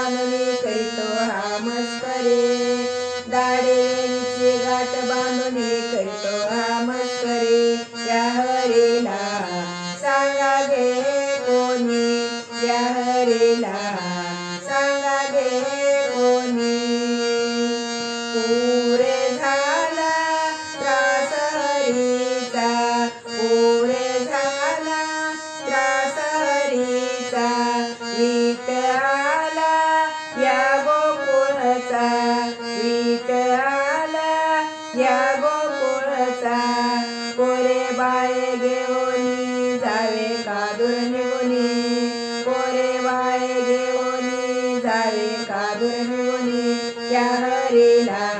गात कैतो करीतो हा मस्करी दाडेचे गात बांधणी करीतो हा मस्करी या सांगा गे कोणी. या सांगा कोणी. या गोकुळचा कोरे बाय घेऊनी जावे कादूर निघुनी कोरे बाय घेऊनी जावे कादूर निघुनी त्या हरीला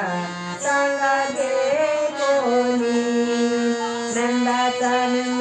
Santa